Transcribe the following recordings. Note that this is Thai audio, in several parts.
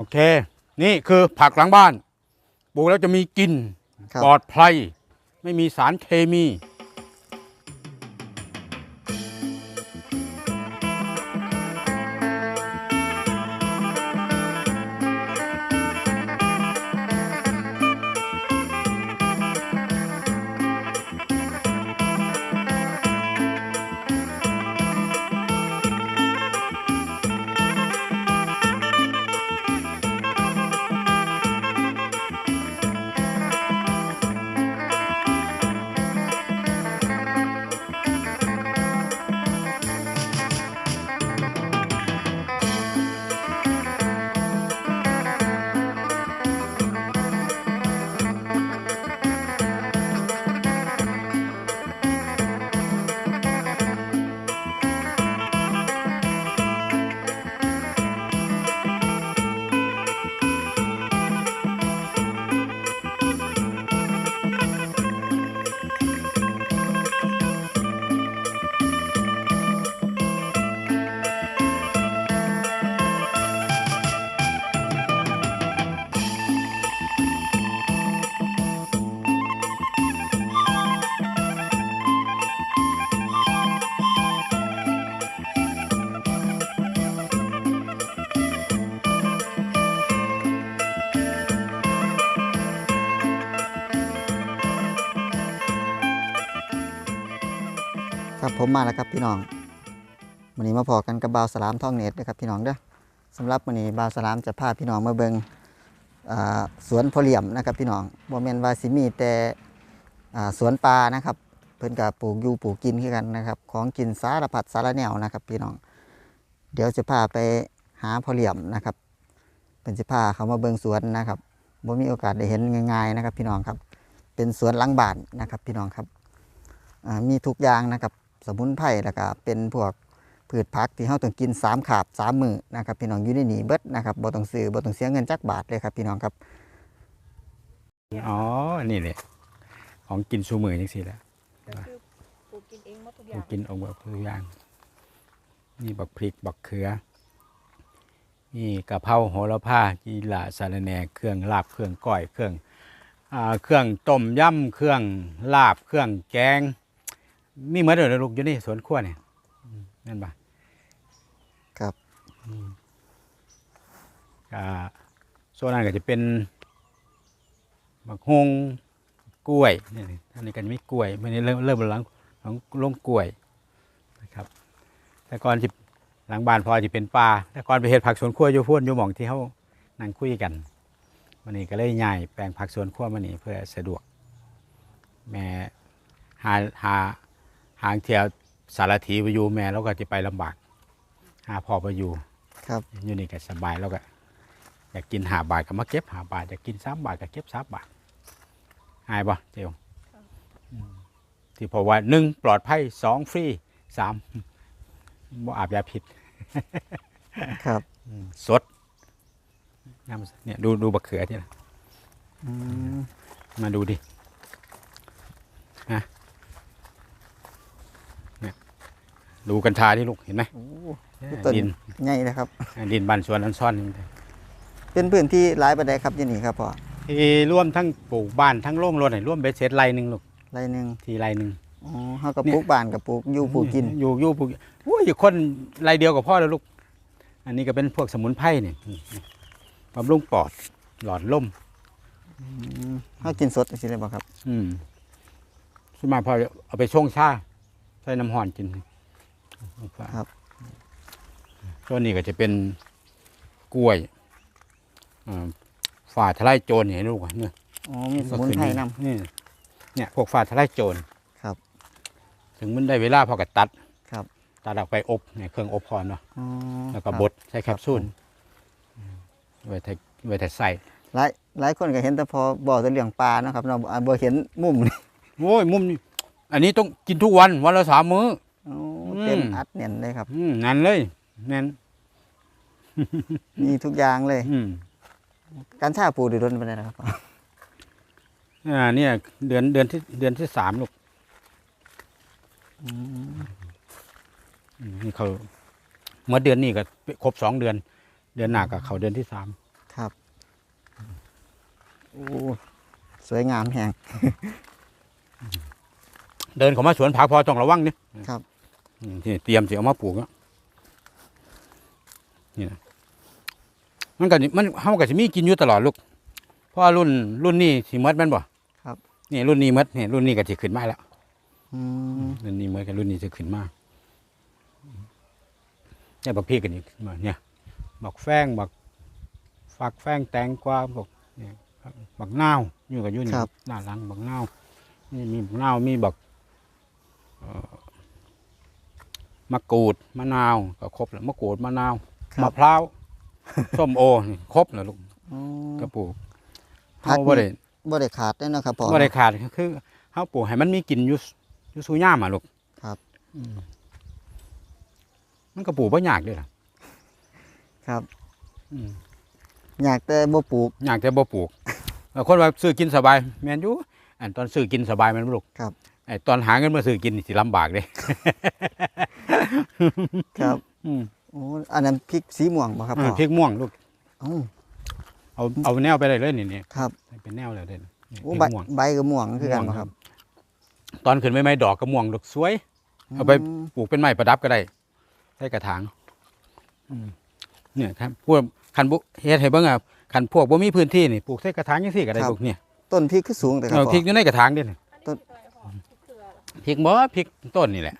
โอเค นี่คือผักหลังบ้าน ปลูกแล้วจะมีกลินครับ ปลอดภัย ไม่มีสารเคมี ครับผมมาแล้วครับพี่น้องวันนี้มาพอกันกับบาวสลามท่องเน็ตนะครับพี่น้องเด้อสำหรับวันนี้บาวสลามจะพาพี่น้องมาเบิงสวนพอเหลี่ยมนะครับพี่น้องบ่แม่นวาสิมีแต่สวนปลานะครับ เพิ่นก็ปลูกอยู่ปลูกกินคือกันนะครับ ของกินสารพัดสารแนวนะครับ พี่น้อง เดี๋ยวจะพาไปหาพอเหลี่ยมนะครับเป็นสิพาเขามาเบิงสวนนะครับบ่มีโอกาสได้เห็นง่าย ๆนะครับ พี่น้องครับ เป็นสวนหลังบานนะครับ พี่น้องครับมีทุกอย่างนะครับ สมุนไพรแล้วก็เป็นพวกพืชผักที่เราต้องกินสามขาบสามมือนะครับพี่น้องอยู่ในนี้เบิดนะครับบ่ต้องซื้อบ่ต้องเสียเงินจักบาทเลยครับพี่น้องครับ อ๋อ นี่เลยของกินซูมือจังสิแหละก็คือปลูกกินเองหมดทุกอปลูย่ากงกินเองแบบทุกอย่าง นี่บักพริกบักเขือ นี่กะเพราโหระพาจีหละสาระแหน่เครื่องลาบเครื่องก้อยเครื่องอ่าเครื่องต้มยำเครื่องลาบเครื่องแกง มีเหมือนเดิมเลยลูกอยู่นี่สวนครัวเนี่ยอืมนั่นปะครับอ่าโซนนั้นก็จะเป็นบักฮงกล้วยนี่ท่านนี้ก็จะมีกล้วยไม่ได้เริ่มเริ่มหลังหลังลงกล้วยนะครับ แต่ก่อนจะหลังบ้านพอจะเป็นป่าแต่ก่อนไปเห็ดผักสวนครัวอยู่พุ่นอยู่หม่องที่เขานั่งคุยกันวันนี้ก็เลยย้ายแปลงผักสวนครัวมานี่เพื่อสะดวกแม่หาหา หางเที่ยวสารถีไปอยู่แม่แล้วก็จะไปลำบาก หาพ่อไปอยู่ครับ อยู่นี่ก็สบายแล้วก็ อยากกินหาบาทก็มาเก็บหาบาทอยากกินสามบาทก็เก็บสามบาทหายปะเจียวอืมที่เพราะว่าหนึ่งปลอดภัยสองฟรีสามบ่อาบยาพิษครับอืมสดน้ำเนี่ยดูดูบักเขือที่ละอืมมาดูดิฮะเนี่ย ดูกัญชาที่ลูกเห็นไหมโอ้เนี่ยต้นดินใหญ่นะครับ ดินบ้านสวนอันซ่อนนี่เป็นพื้นที่หลายประเดครับอยี่นี่ครับพ่อที่ร่วมทั้งปลูกบ้านทั้งโล่งรถให้ร่วมเบ็ดเสร็จไรหนึ่งลูกไรหนึ่งทีไรหนึ่งอ๋อเฮาก็ปลูกบ้านกับปลูกอยู่ปลูกกินอยู่อยู่ปลูกโอ้ยอยู่คนไรเดียวกับพ่อแล้วลูก อันนี้ก็เป็นพวกสมุนไพรเนี่ยบำรุงปอดหลอดลมอืมเฮากินสดจังซี่เลยบ่ครับ อืมสวนมากพอเอาไปช่วงชาใส่น้ำห่อนกิน ครับตัวนี้ก็จะเป็นกล้วยอ่าฝ่าทลายโจรเนี่ยลูกอะเนี่ยอ๋อมีสมุนไพรนำนี่เนี่ยพวกฝ่าทลายโจรครับ ถึงมันได้เวลาพอกับตัดครับตัดออกไปอบเนี่ยเครื่องอบพรเนาะอ๋อแล้วก็ครับบดใช้แคปซูลครับอืมไว้แต่ไว้แต่ใส่หลายหลายคนก็เห็นแต่พอบอกแต่เรื่องปลาเนาะครับเนาะอ่าบ่เห็นมุมนี่โอ้ยมุมนี้อันนี้ต้องกินทุกวันวันละสามมื้อ อ๋ออืมเต็มอัดแน่นเลยครับ อืมนั่นเลยนั่นมีทุกอย่างเลย อืมการชาปูดูดนไปเลยนะครับ อ่าเนี่ย เดือนเดือนที่เดือนที่สามลูกอืมนี่เขาเมื่อเดือนนี้ก็ครบสองเดือน เดือนหน้าก็เขาเดือนที่สามครับโอ้สวยงามแหง เดินเข้ามาสวนผักพอต้องระวังนี่ครับอืม ที่เตรียมสิเอามาปลูกแล้วนี่นะมันก็สิมันเฮาก็สิมีกินอยู่ตลอดลูกเพราะว่ารุ่นรุ่นนี้สิหมดแม่นบ่ครับนี่รุ่นนี้หมดนี่รุ่นนี้ก็สิขึ้นมาแล้วอืมรุ่นนี้หมดกับรุ่นนี้จะขึ้นมาเนี่ยบักพี่กันนี่มาเนี่ยบักแฟงบักฝักแฟงแตงกวาบักเนี่ยบักนาวอยู่กับอยู่นี่หน้าหลังบักนาวนี่มีบักนาวมีบักเอ่อ มะกรูดมะนาวก็ครบแล้วมะกรูดมะนาวครัมะบพร้าวส้มโอนี่ครบแล้วลูกอ๋อกระปลูกผัเขากบ่ได้บ่ได้ขาดได้เนาะครับพ่อบ่ได้ขาดคือเฮาปลูกให้มันมีกินอยู่อยู่สู่ย่ามอะลูกครับอืมมันก็ปลูกบ่ยากเด้ล่ะครับอืมอยากแต่บ่ปลูกยากแต่บ่ปลูกเออคนว่าซื้อกินสบายแม่นอยู่อันตอนซื้อกินสบายแมันบ่ลูกครับ ไอ้ตอนหาเงินมาซื้อกินนี่สิลำบากเด้ครับอืมโอ้อันนั้นพริกสีม่วงบ่ครับพ่อพริกม่วงลูกเอ้าเอาเอาแนวไปได้เลยนี่นี่ครับ เป็นแนวเลยเด้นี่พริโอ้กใบม่วงใบก็ม่วงคือกันบ่ครับ ตอนขึ้นใหม่ๆดอกก็ม่วงลูกสวย เอาไปมปลูกเป็นไม้ประดับก็ได้ใส่กระถางอืมเนี่ยครับพวกคันบุเฮ็ดให้เบิ่งอะคันพวกบ่มีพื้นที่นี่ปลูกใส่กระถางจังซี่ก็ได้ลูกเนี่ยต้นพริกคือสูงแต่ครัเอาบพ่อพริกอยู่ในกระถางเด้นี่ พริกบ่พริกต้นนี่แหละ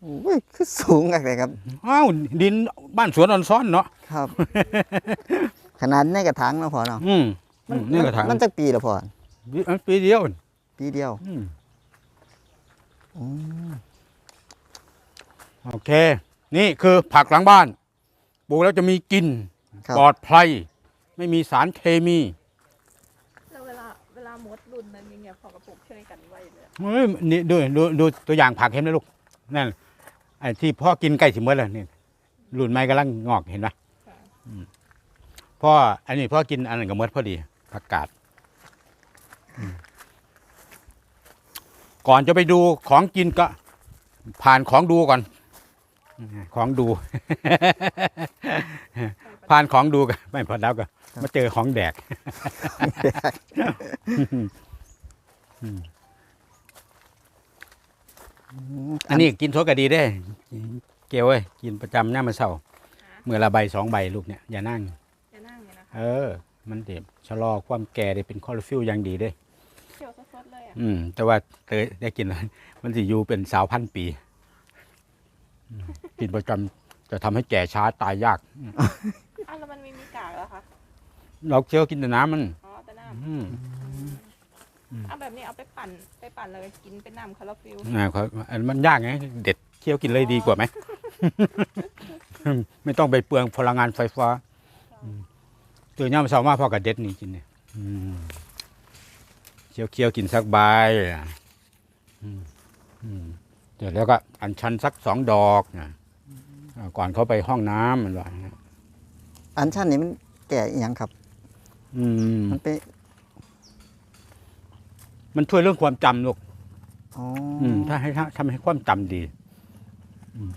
โอ้ยคือสูงกักเลยครับอ้าวดินบ้านสวนออนซ้อนเนาะครับ ขนาดในกระถางเนาะพ่อเนาะอืมอืมนี่กระถางมันจักปีละพ่อปีอันปีเดียวปีเดียวอืมอืมโอเค นี่คือผักหลังบ้านปลูกแล้วจะมีกินครับปลอดภัย ไม่มีสารเคมีแล้วเวลาเวลาหมดรุ่นนั้นยังไงพ่อกับป ลูกช่วยกันไว้เลยเฮ้ยนี่ดูดูดูตัวอย่างผักเห็นไหมลูกนั่นไอ้ที่พ่อกินใกล้สิเมื่อแล้วนี่รุ่นไม้กำลังงอกเห็นไหมค่ะอืมพ่ออันนี้พ่อกินอันนั้นกับเมื่อพอดีผักกาดอืมก่อนจะไปดูของกินก็ ผ่านของดูก่อน ของดู ผ่านของดูกันไม่พอแล้วก็มาเจอของแดก อันนี้กินสดก็ดีได้ เกลียวเอ้ยกินประจำย่ามมาเศร้าเมื่อละใบสองใบลูกเนี่ยอย่านั่งจะนั่งเนี่ยนะคะเออ มันเด็บชะลอความแก่ได้เป็นคอลฟิลอย่างดีเด้เคี่ยวสดๆเลยอะอืม แต่ว่าเตยได้กินแล้วมันสิอยู่เป็นสาวพันปีอืมกินประจำจะทำให้แก่ช้าตายยากอ้าวแล้วมันไม่มีกากเหรอคะเราเคี้ยวกินแต่น้ำมันอ๋อแต่น้อืมำ เอาแบบนี้เอาไปปั่นไปปั่นเลยกินเป็นน้ำคาราฟิลอ่าเขาอันมันยากไงเด็ดเคี้ยวกินเลยดีกว่าไหม ไม่ต้องไปเปลืองพลังงานไฟฟ้าอืมตื่นย่ามเช้ามาพ่อกับเด็ดนี่กินเนี่ยอืมเคี้ยวเคี้ยวกินสักใบอะอืมอืมเดี๋ยวแล้วก็อันชันสักสองดอกนะอ่าก่อนเขาไปห้องน้ำมันว่าอย่างนั้นอันชันนี่มันแก่อีหยังครับ อืมมันเป็น มันช่วยเรื่องความจำลูกอ๋อออืมถ้าให้ถ้าทำให้ความจำดีอืม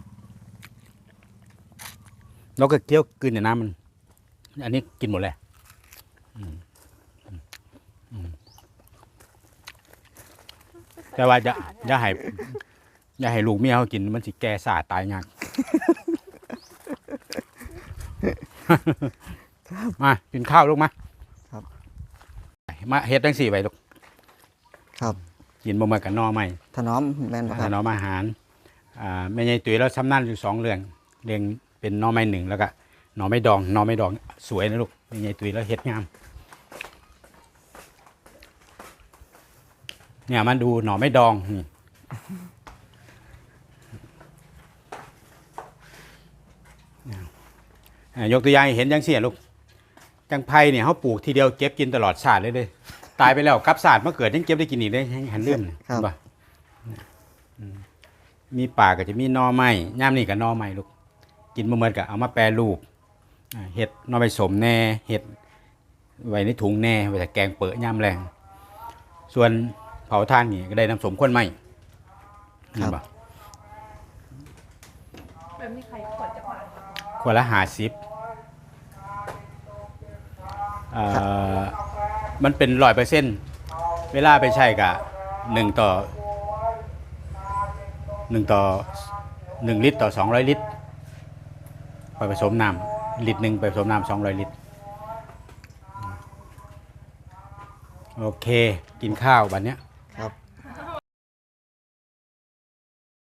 เราก็เคี้ยวกลืนในน้ำมัน อันนี้กินหมดเลยอืมอืมแต่ว่าจะอย่าให้อย่าให้ลูกเมียเขากินมันสิแก่สาตายยาก มากินข้าวลูกมาครับ มาเฮ็ดตั้งสี่ใบลูก ครับกินบ่มากับนอใหม่ถนอมแม่นบ่คถรับนอมอาหารอ่าแม่ใหญ่ตุ๋ยแล้วซ้ำนั่นอยู่สองเรื่องเรื่องเป็นหนอไม้หนึ่งแล้วก็หนอไม้ดองหนอไม้ดองสวยนะลูกแม่ใหญ่ตุ๋ยแล้วเฮ็ดงามเนี่ยมันดูหนอไม้ดองนี่ อ่ายกตัวอย่างให้เห็นจังเสียลูกจังไพ่เนี่ยเขาปลูกทีเดียวเก็บกินตลอดชาติเลยเลย ตายไปแล้วกลับศาสตร์มาเกิดยังเก็บได้กินอีกได้หันเรื่องนี่ครับเห็นปะมีป่าก็จะมีหนอไม้ย่ามนี่กับนอไม้ลูกกินบ่เหมือนกับเอามาแปรรูปอ่าเห็ดหนอใบสมแน่เห็ดไว้ในถุงแน่ไว้แต่แกงเปิดย่ามแรง ส่วนเผาท่านนี่ก็ได้น้ำสมข้นไหมครับเห็นปะแบบนี้ใครขวดจะผ่านขวดละหาสิบเอ่อ มันเป็นร้อยเปอร์เซ็นต์เวลาไปใช้กะหนึ่งต่อหนึ่งต่อหนึ่งลิตรต่อสองร้อยลิตรไปผสมน้ำลิตรหนึ่งไปผสมน้ำสองร้อยลิตร โอเค กินข้าววันเนี้ย